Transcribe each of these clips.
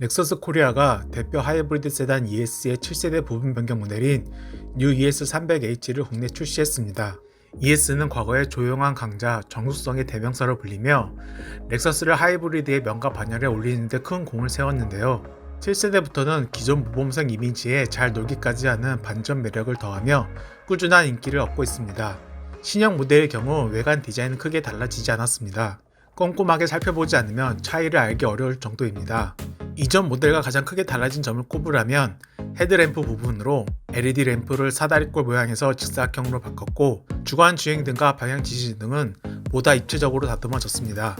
넥서스 코리아가 대표 하이브리드 세단 ES의 7세대 부분 변경 모델인 New ES 300H를 국내 출시했습니다. ES는 과거에 조용한 강자, 정숙성의 대명사로 불리며 렉서스를 하이브리드의 명가 반열에 올리는 데 큰 공을 세웠는데요. 7세대부터는 기존 모범생 이미지에 잘 놀기까지 하는 반전 매력을 더하며 꾸준한 인기를 얻고 있습니다. 신형 모델의 경우 외관 디자인은 크게 달라지지 않았습니다. 꼼꼼하게 살펴보지 않으면 차이를 알기 어려울 정도입니다. 이전 모델과 가장 크게 달라진 점을 꼽으라면 헤드램프 부분으로 LED 램프를 사다리꼴 모양에서 직사각형으로 바꿨고 주간 주행 등과 방향 지시 등은 보다 입체적으로 다듬어졌습니다.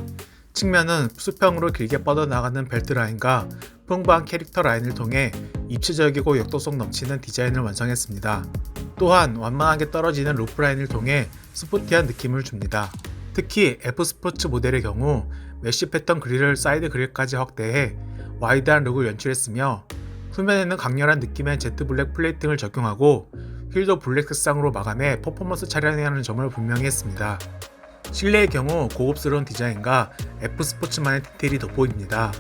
측면은 수평으로 길게 뻗어나가는 벨트 라인과 풍부한 캐릭터 라인을 통해 입체적이고 역도성 넘치는 디자인을 완성했습니다. 또한 완만하게 떨어지는 루프 라인을 통해 스포티한 느낌을 줍니다. 특히 F 스포츠 모델의 경우 메쉬 패턴 그릴을 사이드 그릴까지 확대해 와이드한 룩을 연출했으며 후면에는 강렬한 느낌의 제트 블랙 플레이팅을 적용하고 휠도 블랙 색상으로 마감해 퍼포먼스 차량이라는 점을 분명히 했습니다. 실내의 경우 고급스러운 디자인과 F 스포츠만의 디테일이 돋보입니다.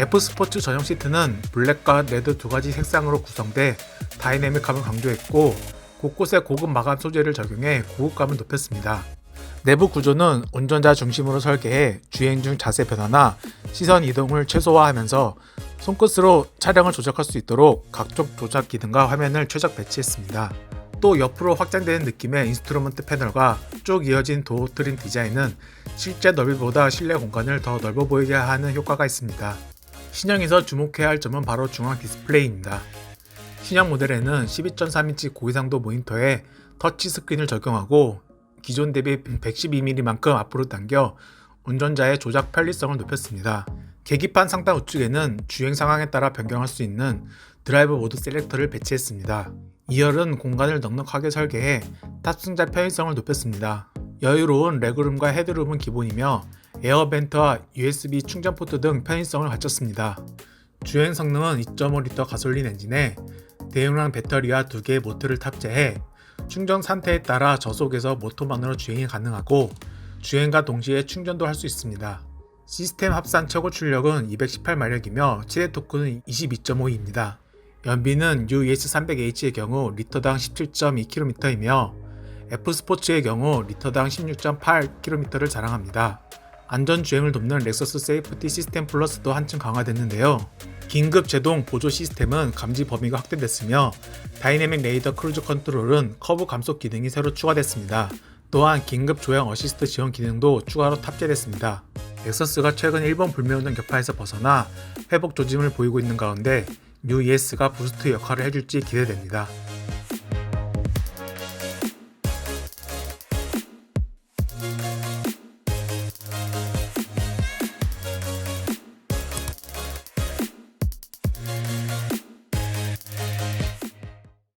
F 스포츠 전용 시트는 블랙과 레드 두 가지 색상으로 구성돼 다이내믹함을 강조했고 곳곳에 고급 마감 소재를 적용해 고급감을 높였습니다. 내부 구조는 운전자 중심으로 설계해 주행 중 자세 변화나 시선 이동을 최소화하면서 손끝으로 차량을 조작할 수 있도록 각종 조작 기능과 화면을 최적 배치했습니다. 또 옆으로 확장되는 느낌의 인스트루먼트 패널과 쭉 이어진 도어 트림 디자인은 실제 넓이보다 실내 공간을 더 넓어 보이게 하는 효과가 있습니다. 신형에서 주목해야 할 점은 바로 중앙 디스플레이입니다. 신형 모델에는 12.3인치 고해상도 모니터에 터치 스크린을 적용하고 기존 대비 112mm만큼 앞으로 당겨 운전자의 조작 편리성을 높였습니다. 계기판 상단 우측에는 주행 상황에 따라 변경할 수 있는 드라이브 모드 셀렉터를 배치했습니다. 2열은 공간을 넉넉하게 설계해 탑승자 편의성을 높였습니다. 여유로운 레그룸과 헤드룸은 기본이며 에어벤트와 USB 충전 포트 등 편의성을 갖췄습니다. 주행 성능은 2.5L 가솔린 엔진에 대용량 배터리와 두 개의 모터를 탑재해 충전 상태에 따라 저속에서 모터만으로 주행이 가능하고 주행과 동시에 충전도 할 수 있습니다. 시스템 합산 최고 출력은 218마력이며 최대 토크는 22.5입니다. 연비는 US300H의 경우 리터당 17.2km이며 F 스포츠의 경우 리터당 16.8km를 자랑합니다. 안전 주행을 돕는 렉서스 세이프티 시스템 플러스도 한층 강화됐는데요. 긴급 제동 보조 시스템은 감지 범위가 확대됐으며 다이내믹 레이더 크루즈 컨트롤은 커브 감속 기능이 새로 추가됐습니다. 또한 긴급 조형 어시스트 지원 기능도 추가로 탑재됐습니다. 렉서스가 최근 일본 불매운동 격파에서 벗어나 회복 조짐을 보이고 있는 가운데 뉴 ES가 부스트 역할을 해줄지 기대됩니다.